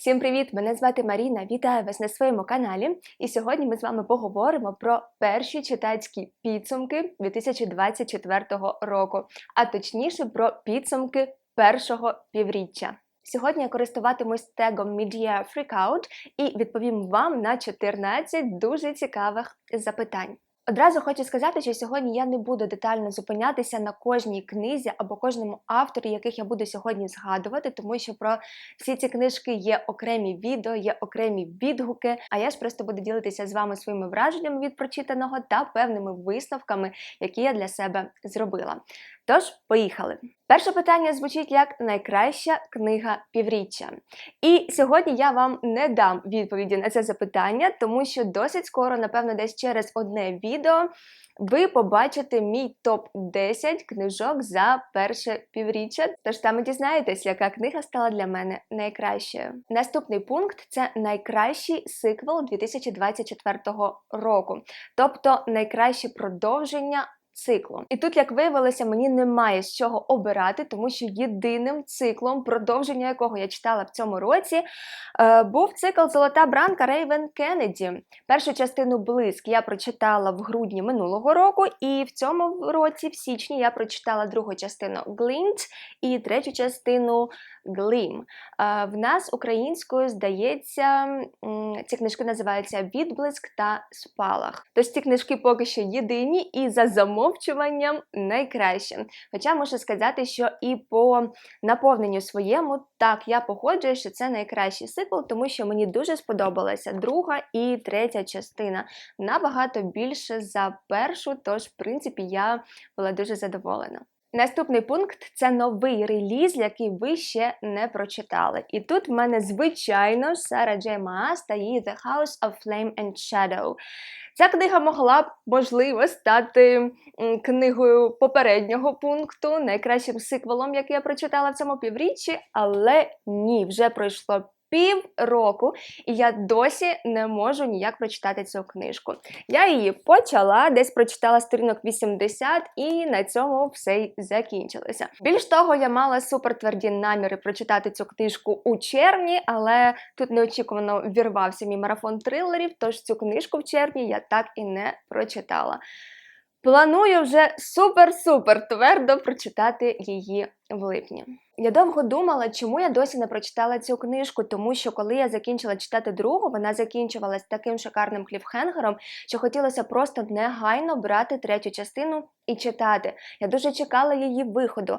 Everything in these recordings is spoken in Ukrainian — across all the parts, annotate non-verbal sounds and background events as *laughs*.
Всім привіт! Мене звати Маріна. Вітаю вас на своєму каналі. І сьогодні ми з вами поговоримо про перші читацькі підсумки 2024 року, а точніше про підсумки першого півріччя. Сьогодні я користуватимусь тегом Media Freakout і відповім вам на 14 дуже цікавих запитань. Одразу хочу сказати, що сьогодні я не буду детально зупинятися на кожній книзі або кожному авторі, яких я буду сьогодні згадувати, тому що про всі ці книжки є окремі відео, є окремі відгуки. А я ж просто буду ділитися з вами своїми враженнями від прочитаного та певними висновками, які я для себе зробила. Тож, поїхали. Перше питання звучить як найкраща книга півріччя. І сьогодні я вам не дам відповіді на це запитання, тому що досить скоро, напевно, десь через одне відео ви побачите мій топ-10 книжок за перше півріччя. Тож там і дізнаєтесь, яка книга стала для мене найкращою. Наступний пункт це найкращий сиквел 2024 року, тобто найкраще продовження циклу. І тут, як виявилося, мені немає з чого обирати, тому що єдиним циклом, продовження якого я читала в цьому році, е, був цикл Золота бранка Рейвен Кеннеді. Першу частину Блиск я прочитала в грудні минулого року, і в цьому році, в січні, я прочитала другу частину Глінт і третю частину Глім. В нас українською здається, ці книжки називаються Відблиск та Спалах. Тож ці книжки поки що єдині і за замовчуванням найкраще. Хоча можу сказати, що і по наповненню своєму так я погоджую, що це найкращий сиквел, тому що мені дуже сподобалася друга і третя частина. Набагато більше за першу, тож, в принципі, я була дуже задоволена. Наступний пункт це новий реліз, який ви ще не прочитали. І тут в мене, звичайно, Сара Джей Маас та її The House of Flame and Shadow. Ця книга могла б, можливо, стати книгою попереднього пункту, найкращим сиквелом, який я прочитала в цьому півріччі, але ні, вже пройшло пів року, і я досі не можу ніяк прочитати цю книжку. Я її почала, десь прочитала сторінок 80, і на цьому все й закінчилося. Більш того, я мала супертверді наміри прочитати цю книжку у червні, але тут неочікувано вірвався мій марафон трилерів, тож цю книжку в червні я так і не прочитала. Планую вже супер-супер твердо прочитати її в липні. Я довго думала, чому я досі не прочитала цю книжку, тому що коли я закінчила читати другу, вона закінчувалась таким шикарним кліфхенгером, що хотілося просто негайно брати третю частину і читати. Я дуже чекала її виходу.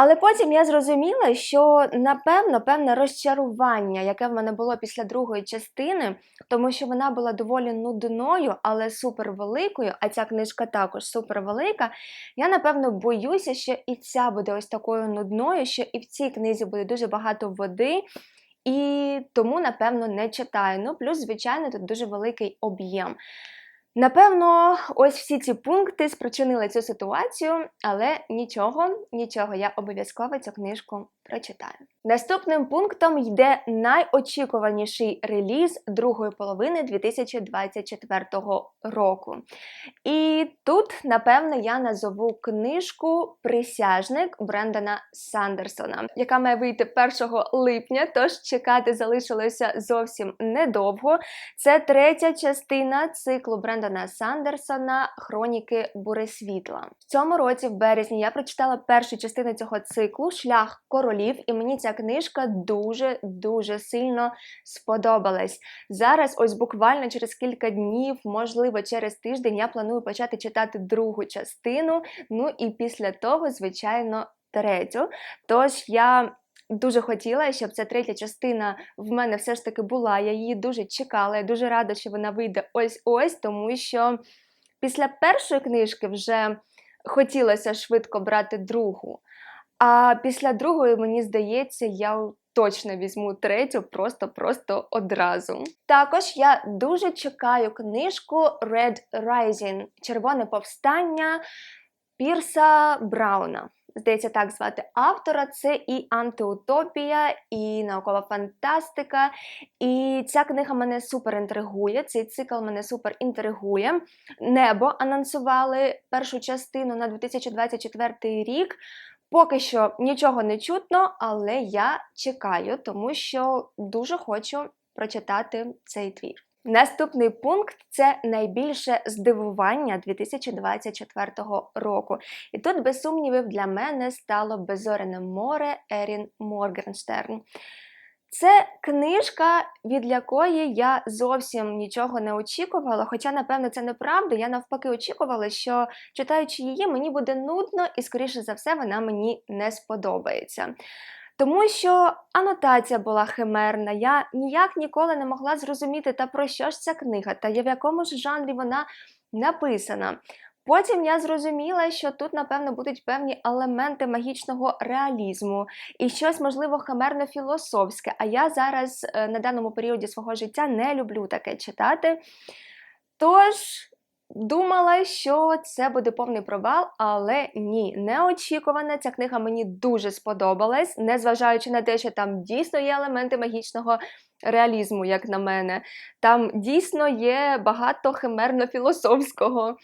Але потім я зрозуміла, що напевно певне розчарування, яке в мене було після другої частини, тому що вона була доволі нудною, але супервеликою, а ця книжка також супервелика, я напевно боюся, що і ця буде ось такою нудною, що і в цій книзі буде дуже багато води. І тому, напевно, не читаю. Ну, плюс, звичайно, тут дуже великий об'єм. Напевно, ось всі ці пункти спричинили цю ситуацію, але нічого, нічого, я обов'язково цю книжку прочитаю. Наступним пунктом йде найочікуваніший реліз другої половини 2024 року. І тут, напевно, я назову книжку Присяжник Брендана Сандерсона, яка має вийти 1 липня, тож чекати залишилося зовсім недовго. Це третя частина циклу Брендана Сандерсона Хроніки Буресвітла. В цьому році, в березні, я прочитала першу частину цього циклу Шлях королів королів, і мені ця книжка дуже-дуже сильно сподобалась. Зараз, ось буквально через кілька днів, можливо, через тиждень, я планую почати читати другу частину. Ну і після того, звичайно, третю. Тож я. Дуже хотіла, щоб ця третя частина в мене все ж таки була. Я її дуже чекала, я дуже рада, що вона вийде ось-ось, тому що після першої книжки вже хотілося швидко брати другу. А після другої, мені здається, я точно візьму третю просто-просто одразу. Також я дуже чекаю книжку Red Rising Червоне повстання Пірса Брауна. Здається, так звати автора. Це і антиутопія, і наукова фантастика. І ця книга мене супер інтригує. Цей цикл мене супер інтригує. Небо анонсували першу частину на 2024 рік. Поки що нічого не чутно, але я чекаю, тому що дуже хочу прочитати цей твір. Наступний пункт це найбільше здивування 2024 року. І тут, без сумнівів, для мене стало безорене море Ерін Моргенштерн. Це книжка, від якої я зовсім нічого не очікувала. Хоча, напевно, це неправда. Я навпаки очікувала, що читаючи її, мені буде нудно, і, скоріше за все, вона мені не сподобається. Тому що анотація була химерна, я ніяк ніколи не могла зрозуміти, та про що ж ця книга, та в якому ж жанрі вона написана. Потім я зрозуміла, що тут, напевно, будуть певні елементи магічного реалізму і щось, можливо, химерно-філософське. А я зараз е, на даному періоді свого життя не люблю таке читати. Тож. Думала, що це буде повний провал, але ні, неочікувана. Ця книга мені дуже сподобалась, незважаючи на те, що там дійсно є елементи магічного реалізму, як на мене. Там дійсно є багато химерно-філософського.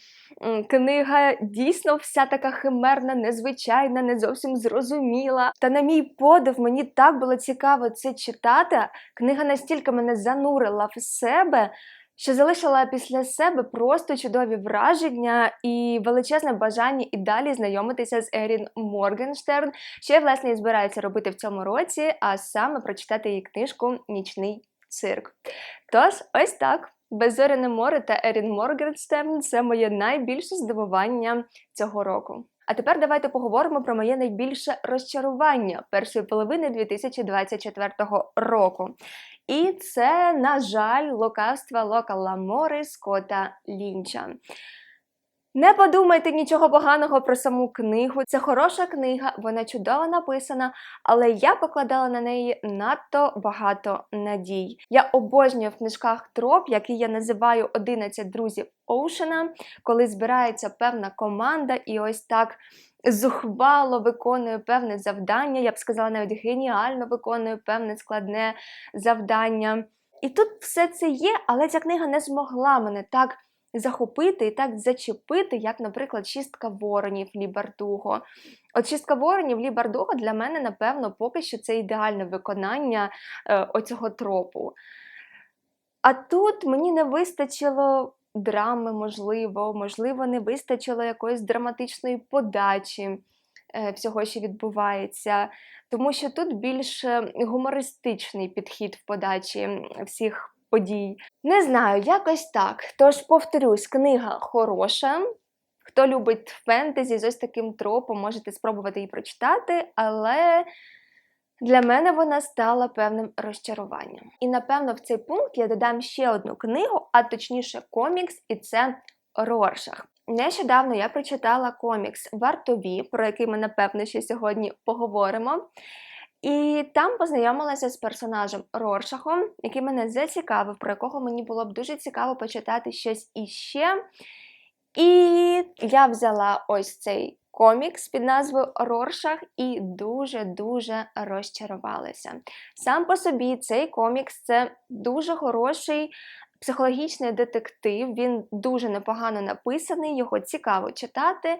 Книга дійсно вся така химерна, незвичайна, не зовсім зрозуміла. Та на мій подив, мені так було цікаво це читати. Книга настільки мене занурила в себе що залишила після себе просто чудові враження і величезне бажання і далі знайомитися з Ерін Моргенштерн, що я власне і збираюся робити в цьому році, а саме прочитати її книжку Нічний цирк. Тож, ось так. Беззоряне море та Ерін Моргенштерн – це моє найбільше здивування цього року. А тепер давайте поговоримо про моє найбільше розчарування першої половини 2024 року. І це, на жаль, лукавство Лока Ламори Скотта Лінча. Не подумайте нічого поганого про саму книгу. Це хороша книга, вона чудово написана, але я покладала на неї надто багато надій. Я обожнюю в книжках троп, який я називаю «11 друзів Оушена, коли збирається певна команда, і ось так зухвало виконує певне завдання. Я б сказала, навіть геніально виконує певне складне завдання. І тут все це є, але ця книга не змогла мене так захопити і так зачепити, як, наприклад, шістка воронів Лібардуго. От шістка воронів Лібардуго для мене, напевно, поки що це ідеальне виконання е, оцього тропу. А тут мені не вистачило драми, можливо, можливо, не вистачило якоїсь драматичної подачі е, всього, що відбувається. Тому що тут більш гумористичний підхід в подачі всіх подій. Не знаю, якось так. Тож, повторюсь, книга хороша. Хто любить фентезі з ось таким тропом, можете спробувати її прочитати, але для мене вона стала певним розчаруванням. І напевно в цей пункт я додам ще одну книгу, а точніше комікс, і це Роршах. Нещодавно я прочитала комікс Вартові, про який ми, напевно, ще сьогодні поговоримо. І там познайомилася з персонажем Роршахом, який мене зацікавив, про якого мені було б дуже цікаво почитати щось іще. І я взяла ось цей комікс під назвою Роршах і дуже-дуже розчарувалася. Сам по собі цей комікс це дуже хороший. Психологічний детектив, він дуже непогано написаний, його цікаво читати,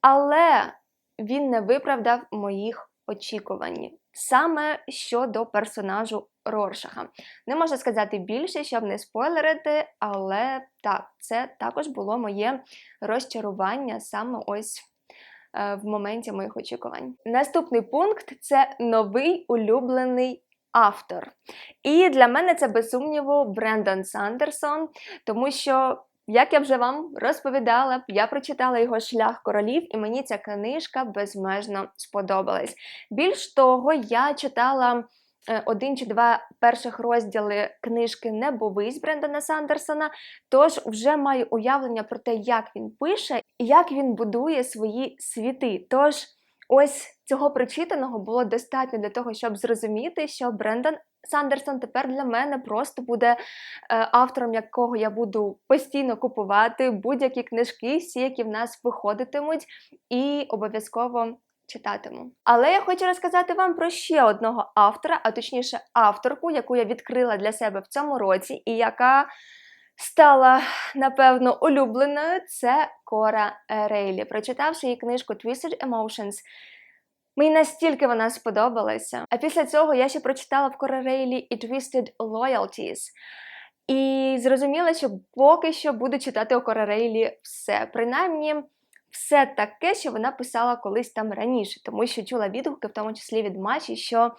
але він не виправдав моїх очікувані. Саме щодо персонажу Роршаха. Не можу сказати більше, щоб не спойлерити, але так, це також було моє розчарування саме ось в моменті моїх очікувань. Наступний пункт це новий улюблений автор. І для мене це без сумніву Брендон Сандерсон, тому що як я вже вам розповідала, я прочитала його шлях королів, і мені ця книжка безмежно сподобалась. Більш того, я читала е, один чи два перших розділи книжки Небовись Брендона Сандерсона, тож вже маю уявлення про те, як він пише і як він будує свої світи. Тож. Ось цього прочитаного було достатньо для того, щоб зрозуміти, що Брендон Сандерсон тепер для мене просто буде е, автором, якого я буду постійно купувати будь-які книжки, всі, які в нас виходитимуть, і обов'язково читатиму. Але я хочу розказати вам про ще одного автора, а точніше, авторку, яку я відкрила для себе в цьому році, і яка стала, напевно, улюбленою. Це Кора Рейлі. Прочитавши її книжку Twisted Emotions, Мені настільки вона сподобалася. А після цього я ще прочитала в Корорейлі і Twisted Loyalties. І зрозуміла, що поки що буду читати у Коререйлі все. Принаймні, все таке, що вона писала колись там раніше, тому що чула відгуки, в тому числі від Маші, що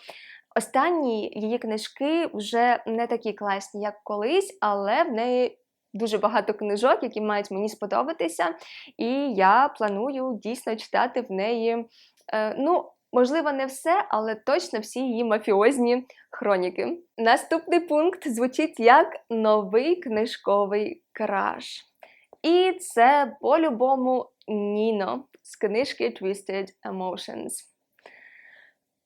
останні її книжки вже не такі класні, як колись, але в неї. Дуже багато книжок, які мають мені сподобатися, і я планую дійсно читати в неї. Е, ну, можливо, не все, але точно всі її мафіозні хроніки. Наступний пункт звучить як новий книжковий краш. І це по-любому Ніно з книжки Twisted Emotions.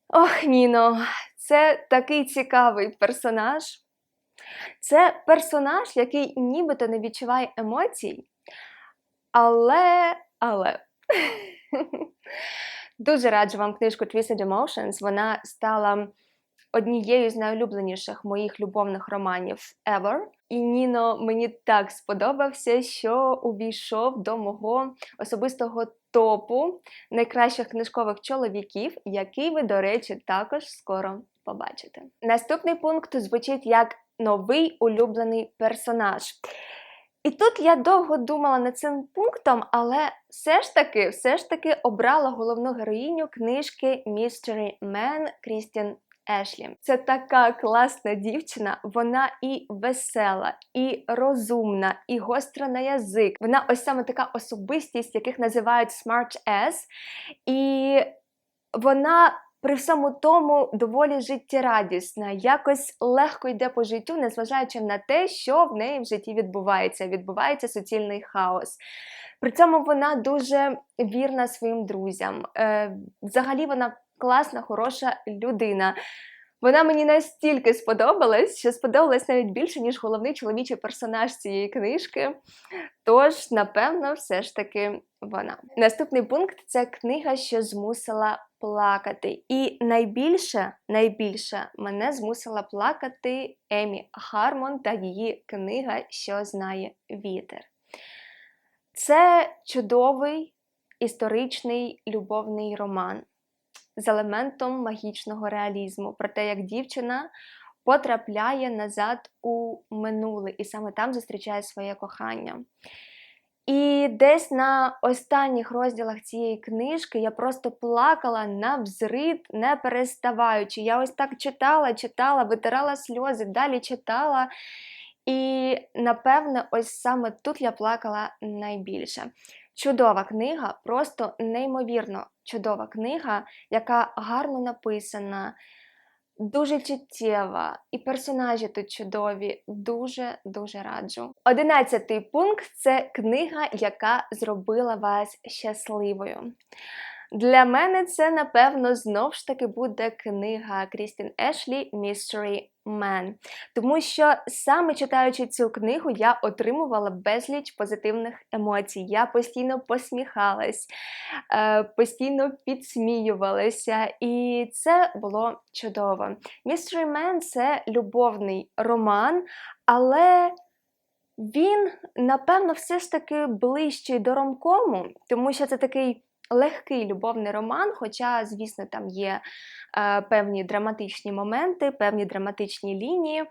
Ох, Ніно, це такий цікавий персонаж. Це персонаж, який нібито не відчуває емоцій, але. але. *laughs* Дуже раджу вам книжку Twisted Emotions. Вона стала однією з найулюбленіших моїх любовних романів ever. І Ніно мені так сподобався, що увійшов до мого особистого топу найкращих книжкових чоловіків, який ви, до речі, також скоро побачите. Наступний пункт звучить як новий улюблений персонаж. І тут я довго думала над цим пунктом, але все ж таки все ж таки обрала головну героїню книжки Mystery Man Крістін Ешлі. Це така класна дівчина, вона і весела, і розумна, і гостра на язик. Вона ось саме така особистість, яких називають Smart S. І вона при всьому тому доволі життєрадісна, якось легко йде по життю, незважаючи на те, що в неї в житті відбувається. Відбувається суцільний хаос. При цьому вона дуже вірна своїм друзям. Е, Взагалі вона класна, хороша людина. Вона мені настільки сподобалась, що сподобалась навіть більше, ніж головний чоловічий персонаж цієї книжки. Тож, напевно, все ж таки вона. Наступний пункт це книга, що змусила плакати. І найбільше, найбільше мене змусила плакати Емі Хармон та її книга, що знає вітер. Це чудовий історичний любовний роман з елементом магічного реалізму, про те, як дівчина потрапляє назад у минуле і саме там зустрічає своє кохання. І десь на останніх розділах цієї книжки я просто плакала на взрив, не переставаючи. Я ось так читала, читала, витирала сльози, далі читала. І, напевне, ось саме тут я плакала найбільше. Чудова книга, просто неймовірно чудова книга, яка гарно написана, дуже чуттєва, і персонажі тут чудові. Дуже-дуже раджу. Одинадцятий пункт це книга, яка зробила вас щасливою. Для мене це, напевно, знов ж таки буде книга Крістін Ешлі Mystery Man. Тому що саме читаючи цю книгу, я отримувала безліч позитивних емоцій. Я постійно посміхалась, е, постійно підсміювалася, і це було чудово. Mystery Man це любовний роман, але. Він, напевно, все ж таки ближчий до ромкому, тому що це такий легкий любовний роман, хоча, звісно, там є е, певні драматичні моменти, певні драматичні лінії.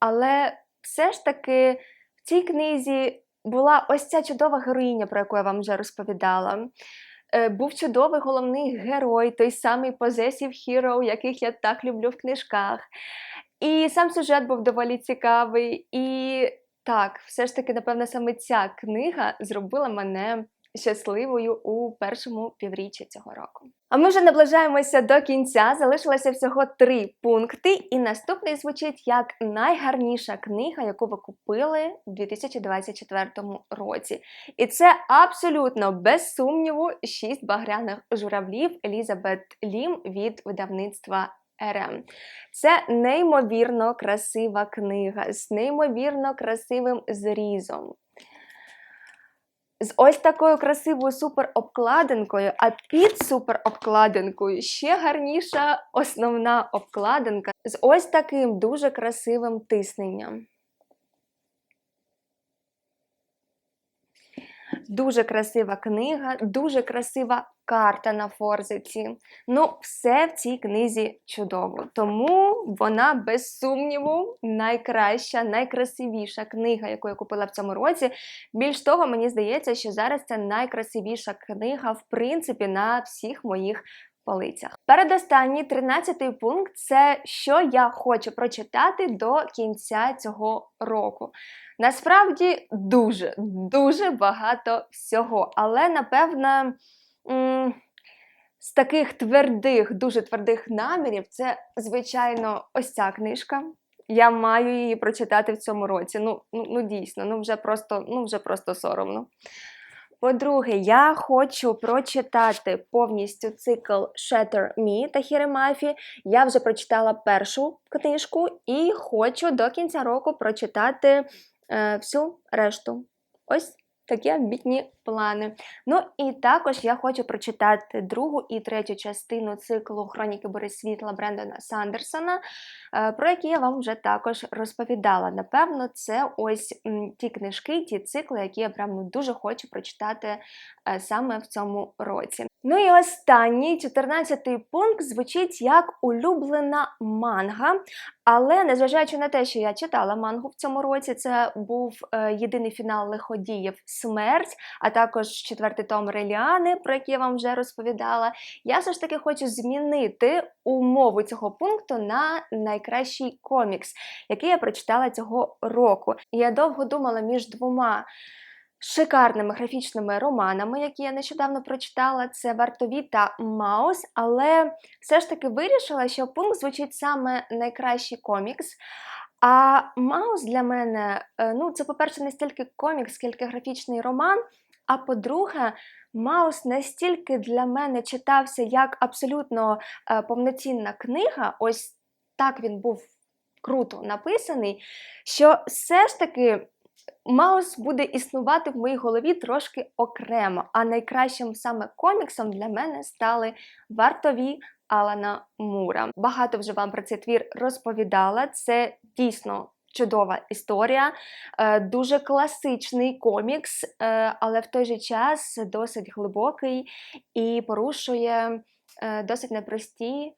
Але все ж таки в цій книзі була ось ця чудова героїня, про яку я вам вже розповідала. Е, був чудовий головний герой, той самий Possessive Hero, яких я так люблю в книжках. І сам сюжет був доволі цікавий. І так, все ж таки, напевно, саме ця книга зробила мене щасливою у першому півріччі цього року. А ми вже наближаємося до кінця. Залишилося всього три пункти, і наступний звучить як найгарніша книга, яку ви купили у 2024 році. І це абсолютно без сумніву шість багряних журавлів Елізабет Лім від видавництва. РМ. Це неймовірно красива книга з неймовірно красивим зрізом з ось такою красивою суперобкладинкою, а під суперобкладинкою ще гарніша основна обкладинка з ось таким дуже красивим тисненням. Дуже красива книга, дуже красива карта на форзиці. Ну, все в цій книзі чудово. Тому вона, без сумніву, найкраща, найкрасивіша книга, яку я купила в цьому році. Більш того, мені здається, що зараз це найкрасивіша книга, в принципі, на всіх моїх полицях. Передостанній 13 пункт це що я хочу прочитати до кінця цього року. Насправді дуже, дуже багато всього, але напевно. З таких твердих, дуже твердих намірів, це, звичайно, ось ця книжка. Я маю її прочитати в цьому році. Ну, ну, ну дійсно, ну вже просто, ну вже просто соромно. По-друге, я хочу прочитати повністю цикл Shatter Me та Хіремафі. Я вже прочитала першу книжку і хочу до кінця року прочитати е, всю решту. Ось такі амбітні плани. Ну і також я хочу прочитати другу і третю частину циклу Хроніки Борисвітла Брендона Сандерсона, е, про які я вам вже також розповідала. Напевно, це ось ті книжки, ті цикли, які я прям ну, дуже хочу прочитати е, саме в цьому році. Ну і останній, 14-й пункт, звучить як улюблена манга. Але незважаючи на те, що я читала мангу в цьому році, це був е, єдиний фінал лиходіїв Смерть, а також четвертий том Реліани, про який я вам вже розповідала. Я все ж таки хочу змінити умову цього пункту на найкращий комікс, який я прочитала цього року. І я довго думала між двома. Шикарними графічними романами, які я нещодавно прочитала, це Вартові та Маус, але все ж таки вирішила, що пункт звучить саме найкращий комікс. А Маус для мене, е, ну, це, по-перше, не стільки комікс, скільки графічний роман. А по-друге, Маус настільки для мене читався як абсолютно е, повноцінна книга, ось так він був круто написаний, що все ж таки. Маус буде існувати в моїй голові трошки окремо, а найкращим саме коміксом для мене стали вартові Алана Мура. Багато вже вам про цей твір розповідала. Це дійсно чудова історія, е, дуже класичний комікс, е, але в той же час досить глибокий і порушує е, досить непрості.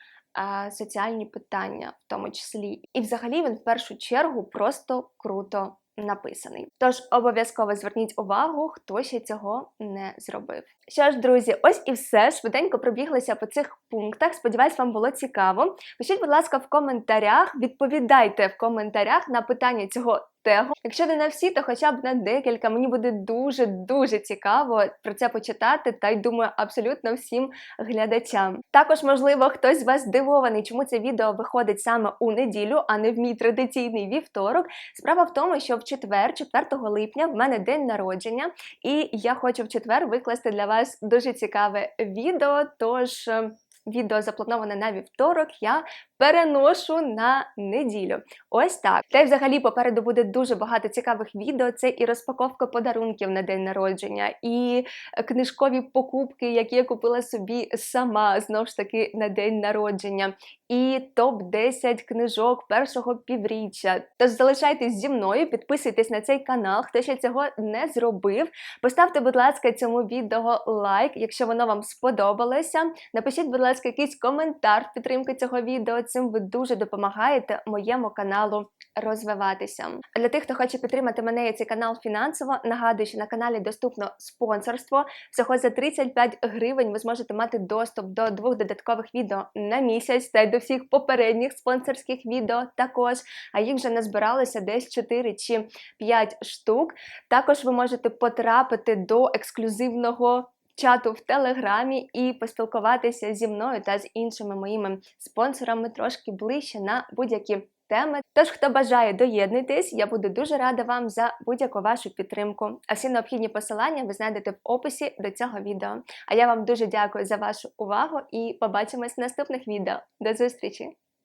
Соціальні питання, в тому числі, і взагалі він в першу чергу просто круто написаний. Тож обов'язково зверніть увагу, хто ще цього не зробив. Що ж, друзі, ось і все. Швиденько пробіглися по цих пунктах. Сподіваюсь, вам було цікаво. Пишіть, будь ласка, в коментарях, відповідайте в коментарях на питання цього тегу. Якщо не на всі, то хоча б на декілька. Мені буде дуже дуже цікаво про це почитати, та й думаю, абсолютно всім глядачам. Також, можливо, хтось з вас здивований, чому це відео виходить саме у неділю, а не в мій традиційний вівторок. Справа в тому, що в четвер, 4 липня, в мене день народження, і я хочу в четвер викласти для вас дуже цікаве відео. Тож. е, Відео заплановане на вівторок, я переношу на неділю. Ось так. Та й взагалі попереду буде дуже багато цікавих відео. Це і розпаковка подарунків на день народження, і книжкові покупки, які я купила собі сама знову ж таки на день народження, і топ-10 книжок першого півріччя. Тож залишайтесь зі мною, підписуйтесь на цей канал, хто ще цього не зробив. Поставте, будь ласка, цьому відео лайк, якщо воно вам сподобалося. Напишіть, будь ласка, якийсь коментар в підтримку цього відео. Цим ви дуже допомагаєте моєму каналу розвиватися. Для тих, хто хоче підтримати мене і цей канал фінансово, нагадую, що на каналі доступно спонсорство. Всього за 35 гривень ви зможете мати доступ до двох додаткових відео на місяць та й до всіх попередніх спонсорських відео також. А їх вже назбиралося десь 4 чи 5 штук. Також ви можете потрапити до ексклюзивного. Чату в телеграмі і поспілкуватися зі мною та з іншими моїми спонсорами трошки ближче на будь-які теми. Тож, хто бажає доєднуйтесь, я буду дуже рада вам за будь-яку вашу підтримку. А всі необхідні посилання ви знайдете в описі до цього відео. А я вам дуже дякую за вашу увагу і побачимось в наступних відео. До зустрічі!